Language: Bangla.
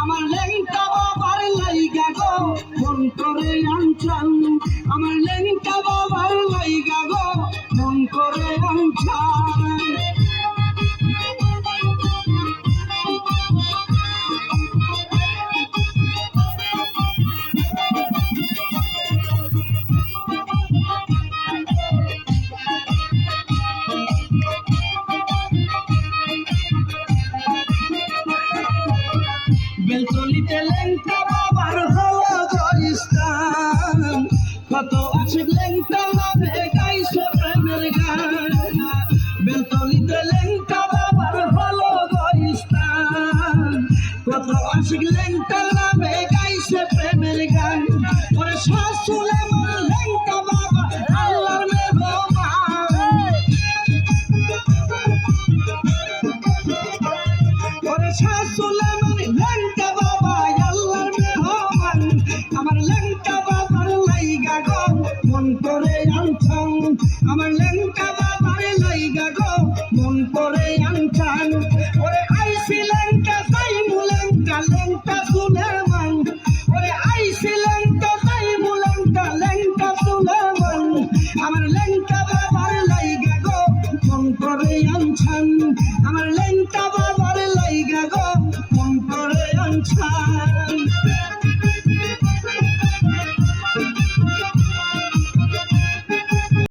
আমার লেঙ্কা বাবার লাইগা গো মন করে আনছান। আমার লেঙ্কা বাবার বেলতলিতে লেঙ্কা বাবার হলো জয়স্থান কত আছে লেঙ্কা নামে গাইছে প্রেমের গান। বেলতলিতে লেঙ্কা বাবার হলো জয়স্থান কত আছে লেঙ্কা নামে গাইছে প্রেমের গান। ওরে শাশুলে মন লেঙ্কা আমার লেঙ্কা বাবার লাইগা গো, মন করে আনছান। আমার লেঙ্কা বাবার লাইগা গো, মন করে আনছান। ওরে আইসি লেঙ্কা তাই মুলেঙ্কা লেঙ্কা সুলেমান ওরে আইসি লেঙ্কা তাই মুলেঙ্কা লেঙ্কা সুলেমান আমার লেঙ্কা বাবার লাইগা গো, মন করে আনছান। আমার লেঙ্কা বাবার লাইগা গো, মন করে আনছান।